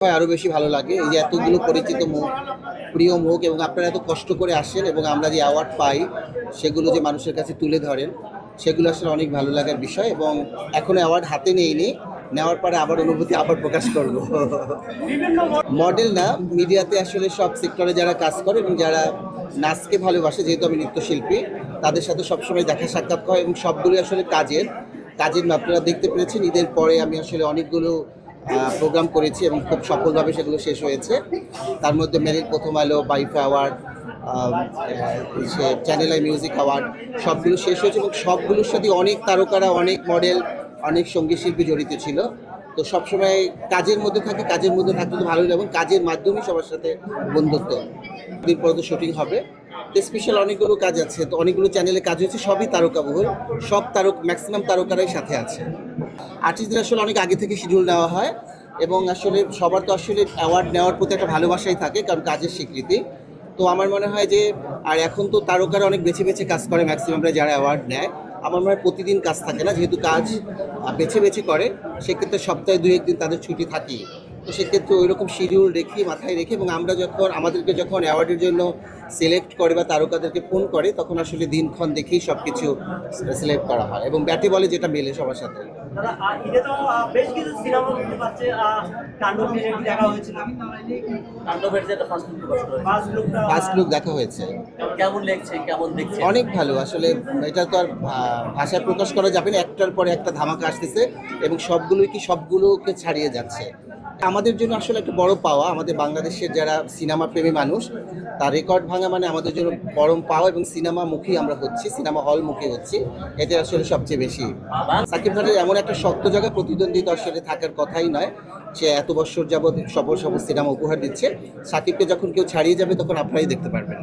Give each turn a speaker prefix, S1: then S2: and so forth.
S1: আরও বেশি ভালো লাগে। এই যে এতগুলো পরিচিত মুখ প্রিয় মুখ এবং আপনারা এত কষ্ট করে আসেন এবং আমরা যে অ্যাওয়ার্ড পাই, সেগুলো যে মানুষের কাছে তুলে ধরেন, সেগুলো আসলে অনেক ভালো লাগার বিষয় এবং এখনও অ্যাওয়ার্ড হাতে নেই নেইনি। নেওয়ার পরে আবার অনুভূতি আবার প্রকাশ করব। মডেল না, মিডিয়াতে আসলে সব সেক্টরে যারা কাজ করে এবং যারা নাচকে ভালোবাসে, যেহেতু আমি নৃত্যশিল্পী, তাদের সাথে সবসময় দেখা সাক্ষাৎ হয় এবং সবগুলোই আসলে কাজের। কাজের আপনারা দেখতে পেরেছেন। ঈদের পরে আমি আসলে অনেকগুলো প্রোগ্রাম করেছি এবং খুব সফলভাবে সেগুলো শেষ হয়েছে। তার মধ্যে মেরিল প্রথম আলো বাইফা award channel I music award সবগুলো শেষ হয়েছে এবং সবগুলোর সাথে অনেক তারকারা, অনেক মডেল অনেক সংগীত শিল্পী জড়িত ছিল। তো সবসময় কাজের মধ্যে থাকে, কাজের মধ্যে থাকতে তো ভালোই এবং কাজের মাধ্যমেই সবার সাথে বন্ধুত্ব। দিন পরে তো শুটিং হবে। তো স্পেশাল অনেকগুলো কাজ আছে, তো অনেকগুলো চ্যানেলে কাজ হয়েছে, সবই তারকাবহুল। সব তারক ম্যাক্সিমাম তারকারাই সাথে আছে। আর্টিস্টদের আসলে অনেক আগে থেকে শিডিউল দেওয়া হয় এবং আসলে সবার তো আসলে অ্যাওয়ার্ড নেওয়ার প্রতি একটা ভালোবাসাই থাকে, কারণ কাজের স্বীকৃতি। তো আমার মনে হয় যে, আর এখন তো তারকারা অনেক বেছে বেছে কাজ করে ম্যাক্সিমামরা যারা অ্যাওয়ার্ড নেয়। আমার মনে হয় প্রতিদিন কাজ থাকে না, যেহেতু কাজ বেছে বেছে করে, সেক্ষেত্রে সপ্তাহে দুই একদিন তাদের ছুটি থাকেই। তো সেক্ষেত্রে ওই রকম শিডিউল রেখে মাথায় রেখে এবং আমরা যখন আমাদেরকে যখন অ্যাওয়ার্ডের জন্য সিলেক্ট করে বা তারকাদেরকে ফোন করে তখন আসলে দিনক্ষণ দেখেই সব কিছু সিলেক্ট করা হয় এবং ব্যাটে বলে যেটা মেলে সবার সাথে।
S2: ফার্স্ট লুক
S1: দেখা হয়েছে। অনেক ভালো আসলে এটা তো আর ভাষায় প্রকাশ করা যাবে না একটার পরে একটা ধামাকা আসতেছে এবং সবগুলোই কি সবগুলোকে ছাড়িয়ে যাচ্ছে। আমাদের জন্য আসলে একটা বড় পাওয়া। আমাদের বাংলাদেশের যারা সিনেমা প্রেমী মানুষ, তার রেকর্ড ভাঙা মানে আমাদের জন্য পরম পাওয়া এবং সিনেমা মুখী আমরা হচ্ছি, সিনেমা হল মুখী হচ্ছি। এতে আসলে সবচেয়ে বেশি। সাকিব খানের এমন একটা শক্ত জায়গায় প্রতিদ্বন্দ্বিতা আসলে থাকার কথাই নয়। সে এত বছর যাবৎ সবল সবল সিনেমা উপহার দিচ্ছে। সাকিবকে যখন কেউ ছাড়িয়ে যাবে, তখন আপনারাই দেখতে পারবেন।